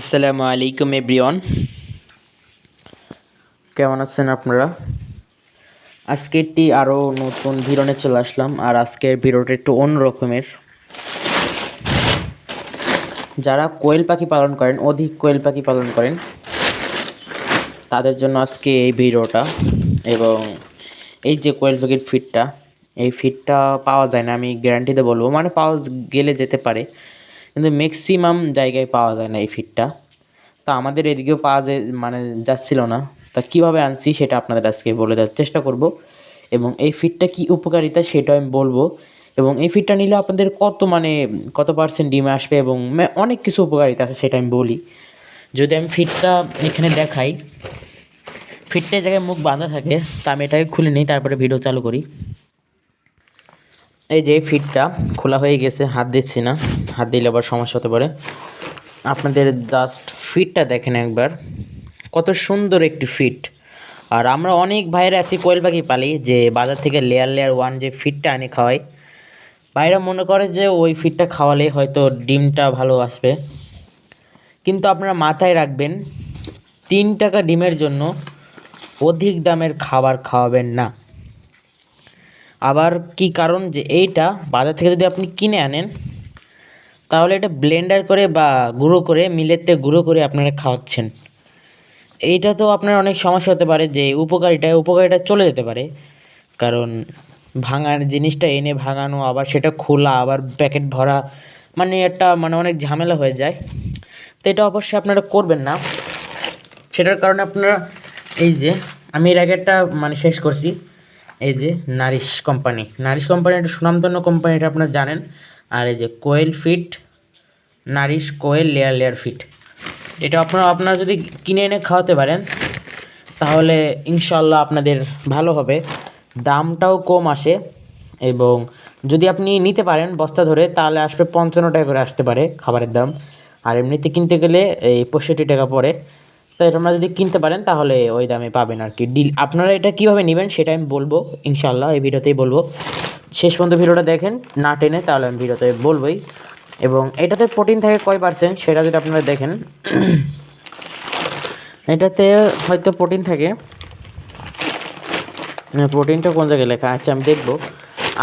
আসসালামু আলাইকুম, এভরিওয়ান। কেমন আছেন আপনারা? আজকেরটি আরও নতুন ভিডিওনে চলে আসলাম, আর আজকের ভিডিওটা একটু অন্য রকমের যারা কোয়েল পাখি পালন করেন, অধিক কোয়েল পাখি পালন করেন, তাদের জন্য আজকে এই ভিডিওটা এবং এই যে কোয়েল পাখির ফিডটা এই ফিডটা পাওয়া যায় না, আমি গ্যারান্টিতে বলব। মানে পাওয়া গেলে যেতে পারে কিন্তু ম্যাক্সিমাম জায়গায় পাওয়া যায় না এই ফিডটা তা আমাদের এদিকেও পাওয়া যায় মানে যাচ্ছিল না। তা কীভাবে আনছি সেটা আপনাদের আজকে বলে দেওয়ার চেষ্টা করব। এবং এই ফিডটা কী উপকারিতা সেটা আমি বলব। এবং এই ফিডটা নিলে আপনাদের কত মানে কত পার্সেন্ট ডিমে আসবে এবং অনেক কিছু উপকারিতা আছে সেটা আমি বলি। যদি আমি ফিডটা এখানে দেখাই ফিডটা জায়গায় মুখ বাঁধা থাকে, তা আমি এটাকে খুলে নিই, তারপরে ভিডিও চালু করি। এই যে ফিডটা খোলা হয়ে গেছে, হাত দিচ্ছি না, হাত দিলে আবার সমস্যা হতে পারে। আপনাদের জাস্ট ফিটটা দেখেন একবার, কত সুন্দর একটি ফিট। আর আমরা অনেক ভাইরা আছি কোয়েল পাখি পালি, যে বাজার থেকে লেয়ার লেয়ার ওয়ান যে ফিটটা আনি খাওয়াই ভাইরা মনে করে যে ওই ফিটটা খাওয়ালে হয়তো ডিমটা ভালো আসবে। কিন্তু আপনারা মাথায় রাখবেন, তিন টাকা ডিমের জন্য অধিক দামের খাবার খাওয়াবেন না। আবার কি কারণ যে এইটা বাজার থেকে যদি আপনি কিনে আনেন, তাহলে এটা ব্লেন্ডার করে বা গুঁড়ো করে মিলেতে গুঁড়ো করে আপনারা খাওয়াচ্ছেন। এইটা তো আপনার অনেক সমস্যা হতে পারে যে উপকারিতা উপকারিতা চলে যেতে পারে। কারণ ভাঙার জিনিসটা এনে ভাঙানো, আবার সেটা খোলা, আবার প্যাকেট ভরা মানে একটা মানে অনেক ঝামেলা হয়ে যায়। তো এটা অবশ্যই আপনারা করবেন না। সেটার কারণে আপনারা, এই যে, আমি এর আগে একটা মানে শেষ করছি। এই যে নারিশ কোম্পানি। নারিশ কোম্পানি একটা সুনামধন্য কোম্পানি, এটা আপনারা জানেন। আর এই যে quail feed, nourish quail layer layer feed. এটা আপনারা আপনারা যদি কিনে এনে খাওয়াতে পারেন, তাহলে ইনশাল্লাহ আপনাদের ভালো হবে। দামটাও কম আসে এবং যদি আপনি নিতে পারেন বস্তা ধরে, তাহলে আসবে পঞ্চান্ন টাকা করে আসতে পারে খাবারের দাম। আর এমনিতে কিনতে গেলে এই পঁয়ষট্টি টাকা পড়ে। তো এটা আপনারা যদি কিনতে পারেন, তাহলে ওই দামে পাবেন আর কি ডিল, আপনারা এটা কীভাবে নেবেন সেটা আমি বলব ইনশাল্লাহ এই ভিডিওতেই বলব। শেষ পর্যন্ত ভিডিওটা দেখেন, না টেনে, তাহলে আমি ভিডিওতে বলবোই। এবং এটাতে প্রোটিন থাকে কয় পার্সেন্ট, সেটা যদি আপনারা দেখেন, এটাতে হয়তো প্রোটিন থাকে। প্রোটিনটা কোন জায়গায় লেখা আচ্ছা আমি দেখব।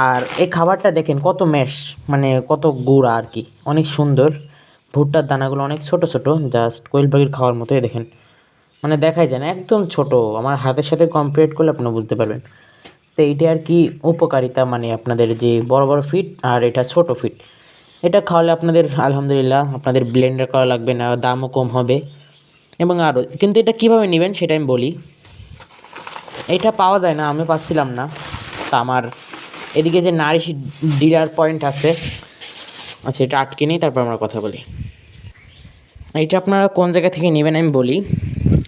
আর এই খাবারটা দেখেন, কত ম্যাশ মানে কত গুঁড়া আর কি অনেক সুন্দর। ভুট্টার দানাগুলো অনেক ছোট ছোট, জাস্ট কোয়েল পাখির খাওয়ার মতোই দেখেন। মানে দেখাই যায় না, একদম ছোট। আমার হাতের সাথে কম্পেয়ার করলে আপনারা বুঝতে পারবেন। তো এইটা আর কি উপকারিতা মানে আপনাদের যে বড় বড় ফিট আর এটা ছোট ফিট এটা খাওয়ালে আপনাদের, আলহামদুলিল্লাহ, আপনাদের ব্লেন্ডার করা লাগবে না, দামও কম হবে। এবং আরও কিন্তু এটা কীভাবে নেবেন সেটা আমি বলি। এটা পাওয়া যায় না, আমি পাচ্ছিলাম না। তা আমার এদিকে যে নারিশ ডিলার পয়েন্ট আছে আচ্ছা এটা আটকে নিই, তারপর আমরা কথা বলি। এটা আপনারা কোন জায়গা থেকে নেবেন আমি বলি।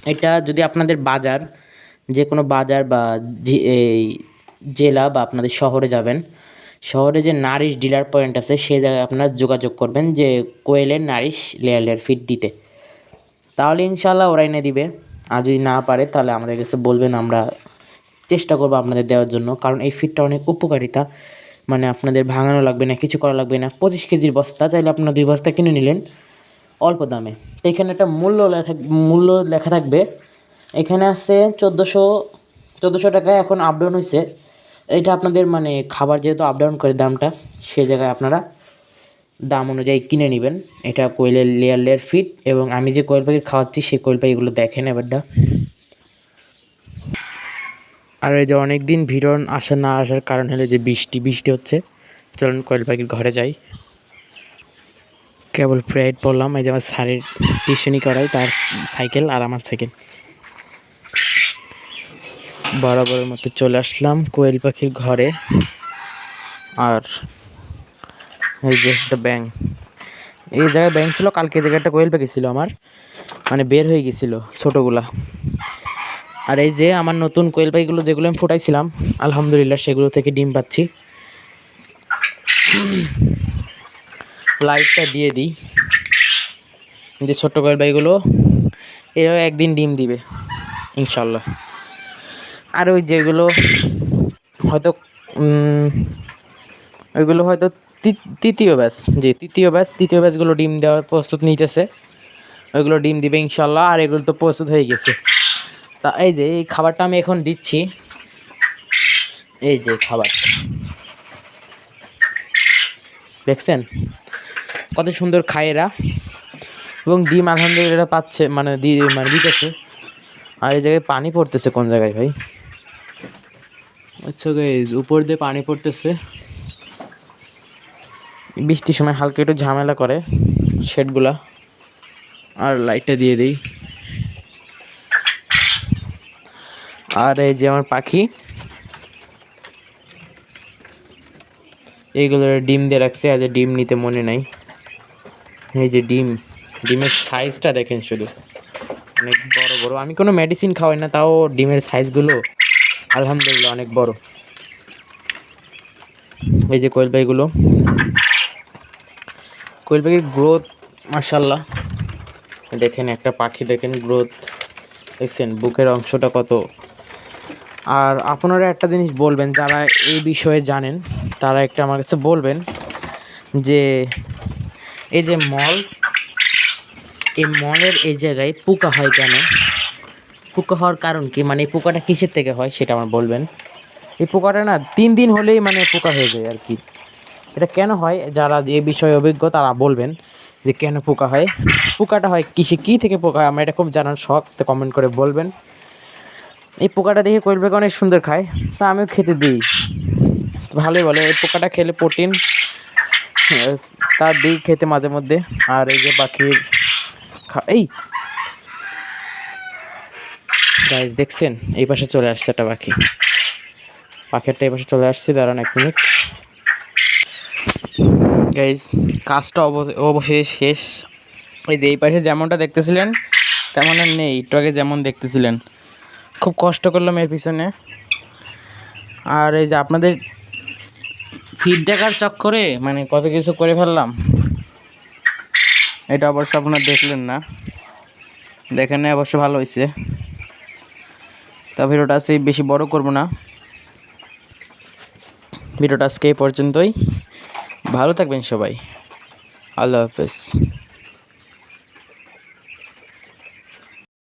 এটা যদি আপনাদের বাজার যে কোনো বাজার বা এই জেলা বা আপনাদের শহরে যাবেন, শহরে যে নারিশ ডিলার পয়েন্ট আছে, সে জায়গায় আপনারা যোগাযোগ করবেন যে কোয়েলের নারিশ লেয়ার লেয়ার ফিট দিতে। তাহলে ইনশাল্লাহ ওরা এনে দিবে। আর যদি না পারে, তাহলে আমাদের কাছে বলবেন, আমরা চেষ্টা করব আপনাদের দেওয়ার জন্য। কারণ এই ফিটটা অনেক উপকারিতা। মানে আপনাদের ভাঙানো লাগবে না, কিছু করা লাগবে না। পঁচিশ কেজির বস্তা, চাইলে আপনারা দুই বস্তা কিনে নিলেন। অল্প দামে। তো এখানে একটা মূল্য লেখা মূল্য লেখা থাকবে। এখানে আছে চোদ্দোশো চোদ্দোশো টাকা এখন আপডাউন হয়েছে এটা আপনাদের মানে খাবার যেহেতু আপ ডাউন করে দামটা, সে জায়গায় আপনারা দাম অনুযায়ী কিনে নেবেন। এটা কোয়েলের লেয়ার লেয়ার ফিট এবং আমি যে কোয়েল পাখির খাওয়াচ্ছি, সেই কোয়েল পাখিগুলো দেখেন এবারটা আর এই যে অনেক দিন ভিড় আসা না আসার কারণ হলো যে বৃষ্টি বৃষ্টি হচ্ছে। চলুন কোয়েল পাখির ঘরে যাই। কেবল প্রাইড পড়লাম এই যে আমার স্যারের টিউশনি করাই তার সাইকেল আর আমার সাইকেল। বরাবরের মতো চলে আসলাম কোয়েল পাখির ঘরে। আর এই যে একটা ব্যাং এই জায়গায় ব্যাং ছিল, কালকে একটা কোয়েল পাখি ছিল আমার। মানে বের হয়ে গেছিল ছোটোগুলা। আর এই যে আমার নতুন কোয়েল পাখিগুলো যেগুলো আমি ফুটাইছিলাম, আলহামদুলিল্লাহ সেগুলো থেকে ডিম পাচ্ছি। লাইটটা দিয়ে দিই। যে ছোট্ট কোয়েল পাখিগুলো এভাবে একদিন ডিম দিবে, ইনশাল্লাহ। আর ওই যেগুলো হয়তো ওইগুলো হয়তো তৃতীয় ব্যাচ জি তৃতীয় ব্যাচ, তৃতীয় ব্যাচগুলো ডিম দেওয়ার প্রস্তুত নিতেছে। ওইগুলো ডিম দিবে ইনশাল্লাহ, আর এগুলো তো প্রস্তুত হয়ে গেছে। তা এই যে, এই খাবারটা আমি এখন দিচ্ছি। এই যে খাবার। দেখছেন? কত সুন্দর খায় এরা এবং ডিম আলহামদুলিল্লাহ এরা পাচ্ছে মানে দিয়ে মানে দিতেছে। আর এই জায়গায় পানি পড়তেছে কোন জায়গায় ভাই? আচ্ছা উপর দিয়ে পানি পড়তেছে। বৃষ্টির সময় হালকা একটু ঝামেলা করে শেডগুলা। আর লাইটটা দিয়ে দিই। আর এই যে আমার পাখি। এইগুলো ডিম দিয়ে রাখছে, আজ ডিম নিতে মনে নাই। এই যে ডিম, ডিমের সাইজটা দেখেন শুধু। অনেক বড় বড়। আমি কোনো মেডিসিন খাওয়াই না, তাও ডিমের সাইজগুলো আলহামদুলিল্লাহ অনেক বড়। এই যে কোয়েল পাখিগুলো কোয়েল পাখির গ্রোথ মাসাল্লাহ দেখেন একটা পাখি, দেখেন গ্রোথ দেখছেন, বুকের অংশটা কত। আর আপনারা একটা জিনিস বলবেন, যারা এই বিষয়ে জানেন, তারা একটা আমার কাছে বলবেন যে এই যে মল, এই মলের এই জায়গায় পোকা হয় কেন? পোকা হওয়ার কারণ কি? মানে এই পোকাটা কিসের থেকে হয় সেটা আমার বলবেন। এই পোকাটা না তিন দিন হলেই মানে পোকা হয়ে যায় আর কি। এটা কেন হয়? যারা এ বিষয়ে অভিজ্ঞ তারা বলবেন যে কেন পোকা হয়? পোকাটা হয় কিসে? কী থেকে পোকা হয়? আমার এটা খুব জানার শখ, তো কমেন্ট করে বলবেন। এই পোকাটা দেখে কোয়েল পাখি অনেক সুন্দর খায়, তা আমিও খেতে দিই। ভালোই বলে, এই পোকাটা খেলে প্রোটিন তা দিই খেতে মাঝে মধ্যে। আর এই যে পাখির এই! গাইজ দেখছেন? এই পাশে চলে আসছে একটা পাখি। পাখিটা এই পাশে চলে আসছে, দাঁড়ান এক মিনিট। গাইজ কাজটা অব- অবশেষে শেষ। ওই যে এই পাশে যেমনটা দেখতেছিলেন, তেমন আর নেই। একটু আগে যেমন দেখতেছিলেন। খুব কষ্ট করলাম এর পিছনে। আর এই যে আপনাদের ফিড দেখার চক্করে মানে কত কিছু করে ফেললাম। এটা অবশ্য আপনারা দেখলেন না। দেখেন না অবশ্য ভালো হয়েছে তা ভিডিওটা আজকে বেশি বড় করব না। ভিডিওটা আজকে এই পর্যন্তই। ভালো থাকবেন সবাই। আল্লাহ হাফেজ।